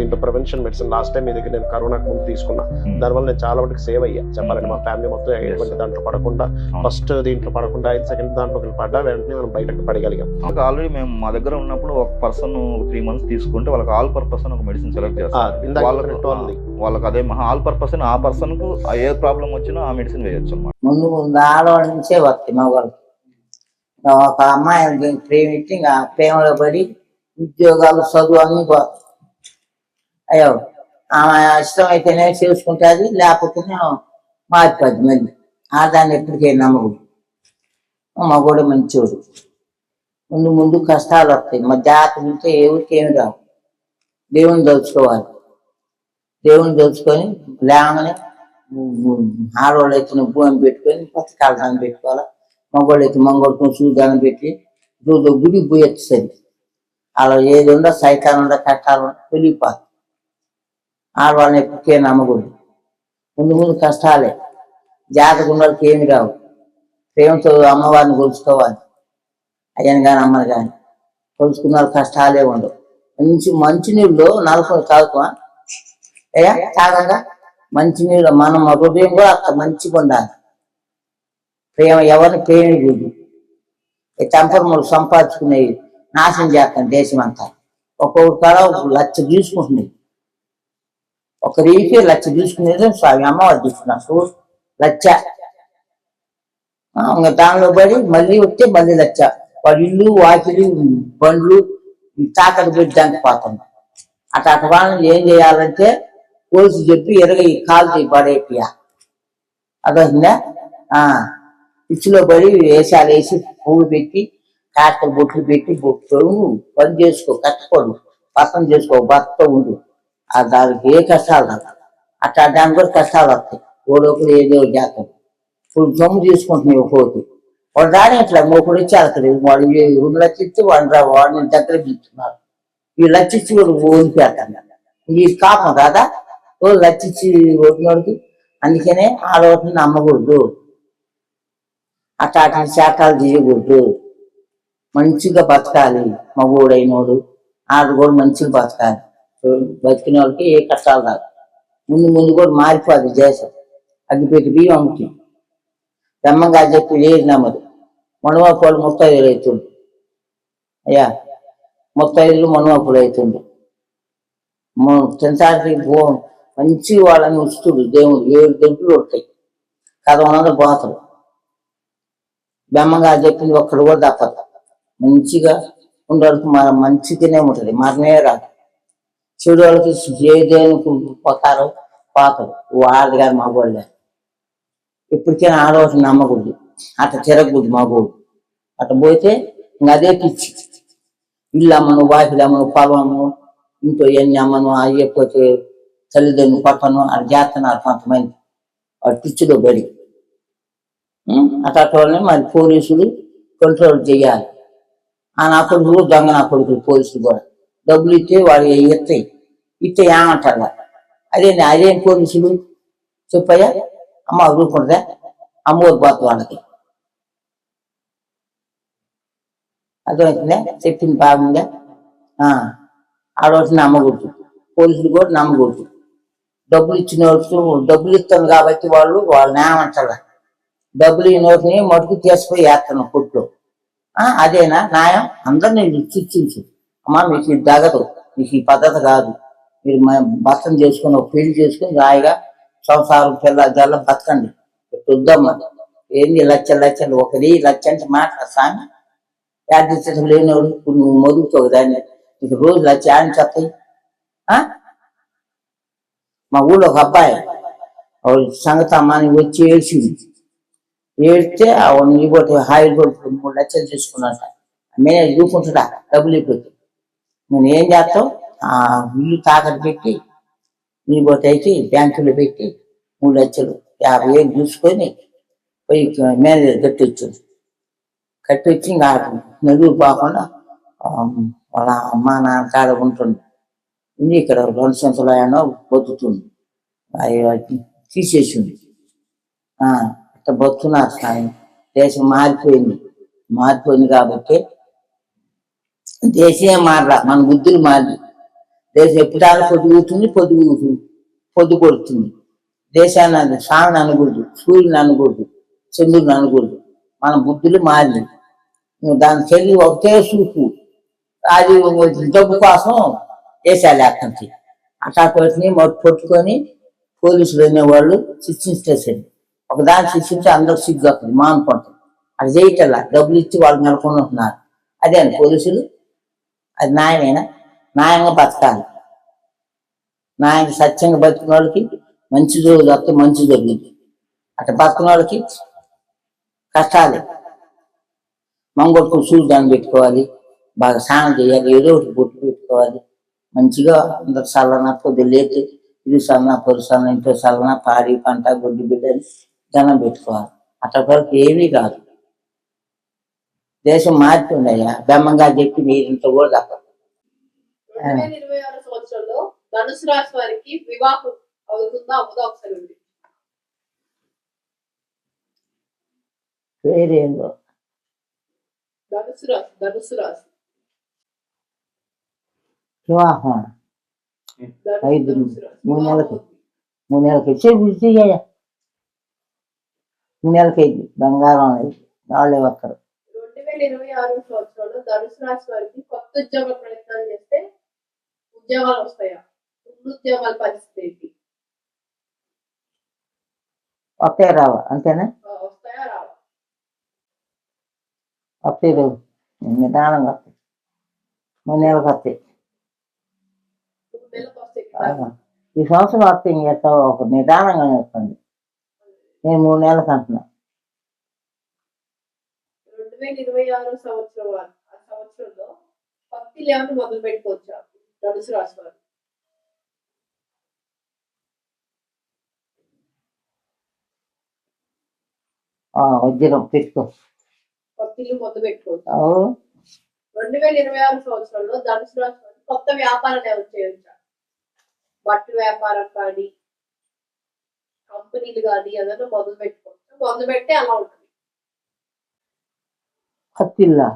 దీంట్లో prevention medicine last time మీ దగ్గర నేను కరోనాకు ముందు తీసుకున్నా. దానివల్ల నేను చాలా వరకు సేవ్ అయ్యా. చెప్పాలంటే మా ఫ్యామిలీ మొత్తం ఎటువంటి దాంట్లో పడకుండా ఫస్ట్ దీంట్లో పడకుండా ఐదు సెకండ్ దాంట్లో పడ్డా వెంటనే మనం బయటకు పడగలిగాం. ఆల్రెడీ మేము మా దగ్గర ఉన్నప్పుడు ఒక పర్సన్ త్రీ మంత్స్ తీసుకుంటే వాళ్ళకి ఆల్ పర్పస్ ఒక మెడిసిన్ సెలెక్ట్ చేస్తారు. వాళ్ళకు. వాళ్ళకి అదే ఆల్ పర్పస్ ఆ పర్సన్కు ఏ ప్రాబ్లం వచ్చినా ఆ మెడిసిన్ వేయొచ్చు అనమాట ముందు ముందు ఆడవాళ్ళ నుంచే వస్తాయి మగవాళ్ళకి ఒక అమ్మాయి ప్రేమించి ఇంకా ప్రేమలో పడి ఉద్యోగాలు చదువు అన్ని అయ్యో ఆమె ఇష్టం అయితేనే చేసుకుంటుంది లేకపోతే మారిపోద్ది మళ్ళీ. ఆదాన్ని ఎప్పటికీ నమ్మకూడదు. మగోడు మంచోడు. ముందు ముందు కష్టాలు వస్తాయి. మా జాతర ఉంటే ఎవరికి ఏమి రావు. దేవుని దోచుకోవాలి. దేవుని దోచుకొని లేమని ఆడవాళ్ళు అయితే భూమి పెట్టుకొని పచ్చకాల దాన్ని పెట్టుకోవాలి? మగవాళ్ళు అయితే మంగళతో సూదానం పెట్టి రోజు గుడి పోయొచ్చు సరి అలా ఏది ఉందో సైతాలు ఉందో కష్టాలు ఉందో వెళ్ళిపోతుంది ఆడవాళ్ళని ఎప్పటికే నమ్మకూడదు. ముందు ముందు కష్టాలే. జాతక వాళ్ళకి ఏమి రావు. ప్రేమతో అమ్మవారిని కొలుచుకోవాలి. అయ్యని కానీ అమ్మని కానీ కొలుచుకున్న కష్టాలే ఉండవు. మంచి మంచినీళ్ళు నలుపుని తాగుతామా అయ్యా తాగంగా? మంచినీళ్ళు మనం హృదయం కూడా అంత మంచిగా ఉండాలి ప్రేమ ఎవరిని ప్రేమికుడు ఈ టెంపర్ములు సంపాదించుకునేవి నాశనం చేస్తాం దేశం అంతా ఒక్కొక్క లచ్చ ఒక తీసుకుంటున్నాయి ఒక రీకి లచ్చ తీసుకునేది స్వామి అమ్మవారు తీసుకున్నారు. చూడు లక్ష ఇంకా దానిలో పడి మళ్ళీ వస్తే మళ్ళీ లచ్చ. వాడి ఇల్లు వాకిలి బండ్లు ఈ తాకట్టు పెట్టి దానికి పోతుంది అటు వాళ్ళని ఏం చేయాలంటే పోలీసు చెప్పి ఎరగ ఈ కాలు పడేపియా అదొందా ఆ పిచ్చిలో పడి వేషాలు వేసి పువ్వు పెట్టి కాస్త బొట్లు పెట్టి బొట్లు పని చేసుకో కట్టుకోడు. పక్కన చేసుకో భర్త ఉండు. ఆ దానికి ఏ కష్టాలు రావు అట్లా దానికి కూడా కష్టాలు వస్తాయి ఓడొకడు ఏదో ఒకటి ఇప్పుడు సొమ్ము తీసుకుంటున్నాయి పోతే వాడు రాని ఇట్లా మూకుడు వచ్చి అక్కడ వాడు రెండు లక్షలు వాడు రా వాడిని దగ్గర ఇస్తున్నారు ఈ లచ్చిచ్చి వాడు ఓడిపోతాను ఈ కాపం కాదా ఓ లచ్చిచ్చి ఓడినోడికి అందుకనే ఆడవాటిని నమ్మకూడదు అట్లా అట్లా శాఖలు తీయకూడదు మంచిగా బతకాలి మగోడైనోడు ఆడు కూడా మంచిగా బతకాలి బతికిన వాళ్ళకి ఏ కష్టాలు రాదు ముందు ముందు కూడా మారిపోదు దేశం. అగ్గిపెట్టి బియ్యం అమ్ముతుంది బ్రహ్మంగా చెప్పి లేదు నమ్మదు మనవాపులు ముత్తైదులు అవుతుండు అయ్యా ముత్తైదులు మనవాపులు అవుతుండు తినటానికి పో మంచి వాళ్ళని ఉంచుతుడు దేవుడు. ఏడు గంటలు ఉంటాయి. కథ పోతాడు బ్రహ్మంగా చెప్పింది ఒక్కడు కూడా తప్పదు. మంచిగా ఉండడానికి మన మంచిగానే ఉంటుంది. మరణే రాదు. చెడు వాళ్ళకి ఏ దేవునికి పోతారు వాళ్ళది కాదు మగవాళ్ళే. ఇప్పటికైనా ఆడవాళ్ళని నమ్మకూడదు. అట్ట తిరగకూడదు మగోడు అట్ట పోతే ఇంకా అదే పిచ్చి. ఇల్లు అమ్మను వాకిలు అమ్మను పొలము ఇంట్లో ఎన్ని అమ్మను అయ్యకపోతే తల్లిదండ్రులు పక్కను అది చేస్తున్నారు కొంతమంది. వాడు పిచ్చిలో బడి. ఉం? వాళ్ళని మరి పోలీసులు కంట్రోల్ చేయాలి. ఆ నా కొడుకులు దొంగ నా కొడుకులు పోలీసులు కూడా. డబ్బులు ఇస్తే వాళ్ళు ఇస్తాయి ఇస్తే ఏమంటారు అదే అదేం పోలీసులు? చెప్పయ్యా. అమ్మ రూపుంటుందా అమ్మోరు పోతుంది వాళ్ళకి అర్థమవుతుందా? చెప్పింది బాగుందా? ఆ, నమ్మకూడదు పోలీసులు కూడా నమ్మకూడదు డబ్బులు ఇచ్చిన వాళ్ళు డబ్బులు ఇస్తాను కాబట్టి వాళ్ళు వాళ్ళని ఏమంటారు డబ్బులు ఈ నోటిని మటుకు తీసుకుపోయి వేస్తాను కొట్లో అదేనా? న్యాయం? అందరినీ చర్చించు అమ్మ మీకు ఇది తగదు. మీకు ఈ పద్ధతి కాదు. మీరు భర్తను చేసుకుని ఒక పెళ్ళి చేసుకుని రాయిగా సంసారం పిల్ల జల్ల బతకండి. చూద్దామా ఏంది లచ్చ లచ్చలు? ఒకది లచ్చ అంటే మాట సామి యాదృష్టం లేనివాడు. ఇప్పుడు నువ్వు మొదుగుతావు దాన్ని. నీకు రోజు లచ్చ అని చెప్తాయి మా ఊళ్ళో ఒక అబ్బాయి ఆవిడ సంగతి అమ్మాని వచ్చి ఏడ్చింది. ఏడితే ఆవిడ కొట్టి హాయిల్ కొట్టి మూడు లక్షలు తీసుకున్నట మేనేజ్ చూకుంటున్నా డబ్బులు ఇవ్వదు నేను ఏం చేస్తావు ఆ ఇల్లు తాకట్టు పెట్టి నీ పోతే బ్యాంకులో పెట్టి మూడు లక్షలు యాభై వేలు చూసుకొని పోయి మేనేజర్ కట్టి వచ్చింది కట్టి వచ్చి ఇంకా నలుగురు పోకుండా వాళ్ళ అమ్మ నాన్న కాడ ఉంటుంది ఉంది ఇక్కడ రెండు సంవత్సరాలు అయినా బతుకుతుంది అవి తీసేసింది ఆ, అట్లా బతుకున్నారు సాయం. దేశం మారిపోయింది. మారిపోయింది కాబట్టి దేశమే మారలా మన బుద్ధులు మారి దేశం ఎప్పుడాలు పొదుగుతుంది పొదుగు పొద్దు కొడుతుంది. దేశాన్ని అన స్వామిని అనకూడదు సూర్యుని అనకూడదు చంద్రుని అనకూడదు. మన బుద్ధులు మారింది నువ్వు దాని చెల్లి ఒకటే చూపు. అది డబ్బు కోసం దేశాలు అక్కడికి అట్లా కొట్టిని మొట్టు పట్టుకొని పోలీసులు అనేవాళ్ళు శిక్షించేసండి ఒకదాన్ని శిక్షించి అందరూ సిగ్గు అక్కడ మానుకుంటారు అది చేయటల్లా డబ్బులు ఇచ్చి వాళ్ళు నెలకొని ఉంటున్నారు అదే అండి పోలీసులు అది న్యాయమేనా? న్యాయంగా బతకాలి. న్యాయంగా సత్యంగా బతికిన వాళ్ళకి మంచి రోజు వస్తే మంచి జరిగింది అట్లా బతికిన వాళ్ళకి కష్టాలే. మంగళకు సూర్యుదాన్ని పెట్టుకోవాలి. బాగా స్నానం చేయాలి. ఏదో ఒకటి బొట్టు పెట్టుకోవాలి. మంచిగా అందరు చల్లన పొద్దులేసి ఇది చల్లన పొరు సన్న ఇంట్లో చల్లన పాడి పంట గొడ్డు బిడ్డని దండం పెట్టుకోవాలి. అట్లా వరకు ఏమీ కాదు. దేశం మారుతుందయ్యా. బెమ్మంగా చెప్పి మీరింత కూడా తప్ప రెండు వేల ఇరవై ఆరు సంవత్సరంలో ధనుసు రాశి వారికి వివాహం అవుతుందా అవ్వదా ఒకసారి పేరేందో ధనుసు రాశి ధనుసు రాశి. వివాహం. ఐదు. మూడు నెలలకు. మూడు నెలలకి. చెయ్య మూడు నెలలకి బంగారం అనేది వాళ్ళే రెండు వేల ఇరవై ఆరు సంవత్సరంలో ధనుసు రాశి వారికి కొత్త ఉద్యోగ ప్రయత్నాలు చేస్తే ఉద్యోగాలు వస్తాయా? ఉద్యోగాల పరిస్థితి ఏంటి? వస్తాయి రావా? అంతేనా? వస్తాయా రావా? వస్తాయి రావు నిదానంగా వస్తాయి మూడు నెలలకు వస్తాయి ఈ సంవత్సరం వస్తాయి ఇంకెట్ట ఒక నిదానంగా చెప్పండి నేను మూడు నెలలకు అంటున్నా. రెండు వేల ఇరవై ఆరు సంవత్సరం ఆ సంవత్సరంలో పత్తి లేవని మొదలు పెట్టుకోవచ్చా ధనుసు రాశి వారు. వజ్రం పెట్టుకో మొదలు పెట్టుకోవచ్చు. రెండు వేల ఇరవై ఆరు సంవత్సరంలో ధనుసు రాశి వారు కొత్త వ్యాపారం ఏమైనా చేయొచ్చా బట్టల వ్యాపారం కానీ కంపెనీలు కానీ ఏదైనా మొదలు పెట్టుకోవచ్చు. మొదలు పెడితే అలా ఉంటుంది. కత్తిల్లా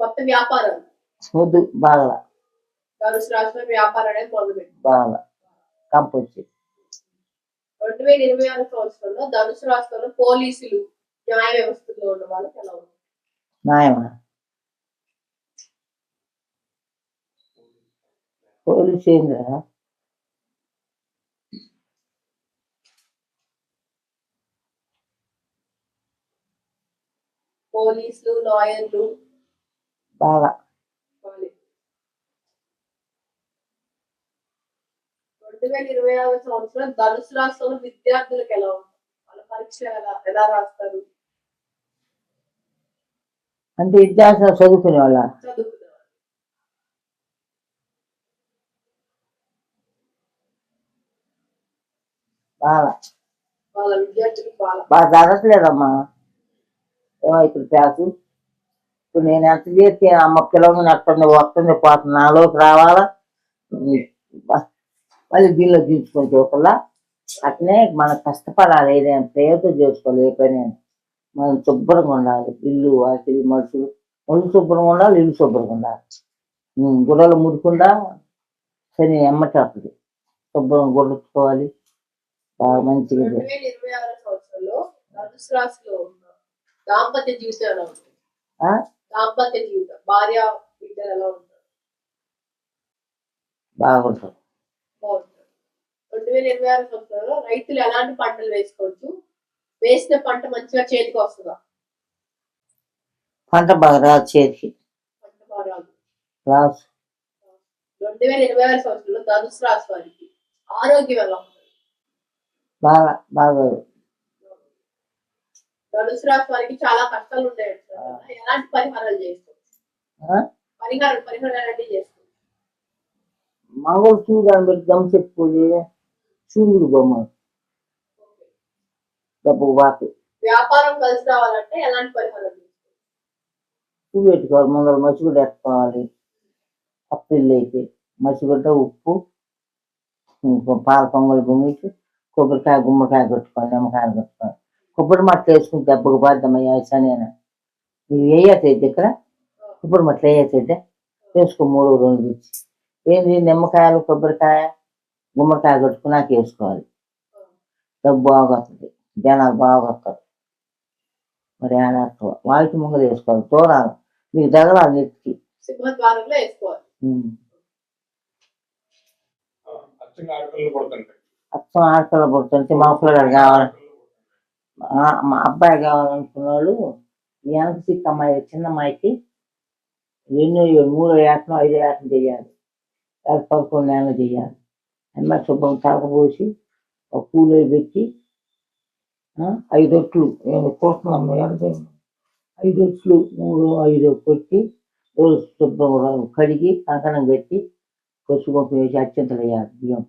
కొత్త వ్యాపారం. వద్దు బాగా ధనుసు రాశి వారి వ్యాపారం అనేది మొదలు పెట్టి బాగా కంపొచ్చి రెండు వేల ఇరవై ఆరు సంవత్సరంలో ధనుసు రాష్ట్రంలో పోలీసులు న్యాయ వ్యవస్థలో ఉన్న వాళ్ళకి ఎలా ఉంది? న్యాయమా? పోలీసు ఏందిరా? పోలీసులు లాయర్లు? బాగా. రెండు వేల ఇరవై ఆరు సంవత్సరం ధనుసు రాష్ట్రంలో విద్యార్థులకు ఎలా వాళ్ళ పరీక్ష ఎలా ఎలా రాస్తారు? అంటే విద్యార్థులు చదువుకునే వాళ్ళ? బాగా. వాళ్ళ విద్యార్థులు బాగా. బాగా ఏమవుతుంది ప్యాసు ఇప్పుడు నేను ఎంత చేస్తే అమ్మ పిల్లలు నెట్టుంది వస్తుంది పోతుంది నాలోకి రావాలా? మళ్ళీ దీనిలో దించుకొని చూడాలా? అట్నే మనం కష్టపడాలి ఏదైనా ప్రేమతో చేసుకోవాలి ఏ పని మనం శుభ్రంగా ఉండాలి. ఇల్లు వాటి మనుషులు ఒళ్ళు శుభ్రంగా ఉండాలి ఇల్లు శుభ్రంగా ఉండాలి. ఉమ్, గుర్రలు ముడకుండా శని ఎమ్మటి శుభ్రం శుభ్రంగా గుర్రుకోవాలి బాగా మంచిగా దాంపత్య జీవితం ఎలా ఉంటుంది? ఆ? దాంపత్య జీవితం భార్య బిడ్డలు ఎలా ఉంటారు? బాగుంటుంది. బాగుంటుంది. రెండు వేల ఇరవై ఆరు సంవత్సరంలో రైతులు ఎలాంటి పంటలు వేసుకోవచ్చు? వేసిన పంట మంచిగా చేతికి వస్తుందా? పంట బాగా రాదు చేతికి. పంట బాగా రాదు. రాదు. రెండు వేల ఇరవై ఆరు సంవత్సరంలో ధనుసు రాశి వారికి ఆరోగ్యం ఎలా ఉంటుంది? బాగా బాగా ధనుసు రాశి వారికి చాలా కష్టాలు కదా. ఎలాంటి పరిహారాలు ఆ? పరిహారం పరిహారాలు ఎలాంటివి చేసుకోవచ్చు మంగళ చూడాలని పెట్టి గమ్ చెప్పుకోలి చూడు బొమ్మ. డబ్బు బాకి. వ్యాపారం కలిసి రావాలంటే ఎలాంటి పరిహారాలు చేసుకోవచ్చు పువ్వు పెట్టుకోవాలి ముందర మసి కూడా ఎత్తుకోవాలి ఏప్రిల్ అయితే మసిగుడ్డ ఉప్పు పాల పొంగల్ పొంగిచ్చి కొబ్బరికాయ గుమ్మడికాయ కొట్టుకొని నిమ్మకాయలు కొట్టుకొని కొబ్బరి మట్టలు వేసుకుని దెబ్బకు బాధ్యమయ్యా నేను నువ్వు వేయతైతే ఇక్కడ కొబ్బరి మట్టలు వేయతైతే వేసుకో మూడు రోజులు ఇచ్చి. ఏంది నిమ్మకాయలు కొబ్బరికాయ గుమ్మడికాయ కొట్టుకున్నాక వేసుకోవాలి. డబ్బు బాగా వస్తుంది జనాలు బాగా వస్తారు మరి ఆడేస్తావు వాళ్ళకి ముంగలు వేసుకోవాలి. తోరాలు. మీకు తగలాలి నెత్తికి. అచ్చం ఆడపిల్ల పుడుతుంటే మా పిల్లగాడు కావాలి మా- అబ్బాయి కావాలనుకున్న వాళ్ళు వెనక అమ్మాయి చిన్న అమ్మాయికి ఎన్నో మూడో ఏటనో ఐదో ఏటను చేయాలి. లేకపోతే పదకొండు నెలలు చేయాలి. అమ్మాయి శుభ్రం తాకపోసి ఒక పూలు పెట్టి ఐదు ఒట్లు నేను కోస్తున్నాం ఐదు ఒట్లు మూడు ఐదు కొట్టి రోజు శుభ్రం కడిగి కంకణం పెట్టి పసుపు వేసి అత్యంతలు వేయాలి బియ్యం.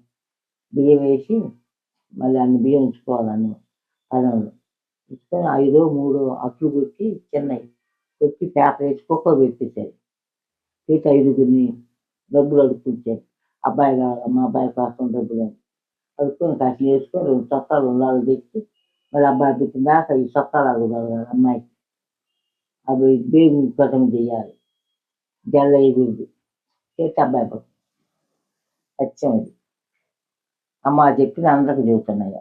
బియ్యం వేసి మళ్ళీ అన్ని బియ్యం ఉంచుకోవాలి అన్ని పదంలో ఉంచుకొని ఐదో మూడో అట్లు కొట్టి చిన్నవి కొట్టి పేపర్ వేసి కుక్క పెట్టేశారు. పెట్టి ఐదుగురిని డబ్బులు అడుక్కుంటారు అబ్బాయి కావాలి మా అబ్బాయి కోసం డబ్బులు అని అడుక్కొని కాసిన వేసుకొని రెండు చొక్కాలు ఉండాలి తెచ్చి మళ్ళీ అబ్బాయి పెట్టిన దాకా ఈ చొక్కాలు అడుగుతారు అమ్మాయికి. అవి బేగు కథం చేయాలి. జల్ల అయిపోయింది. చేస్తే అబ్బాయి పడుతుంది సత్యం అది. అమ్మ చెప్పింది అందరికి చెబుతున్నాయి?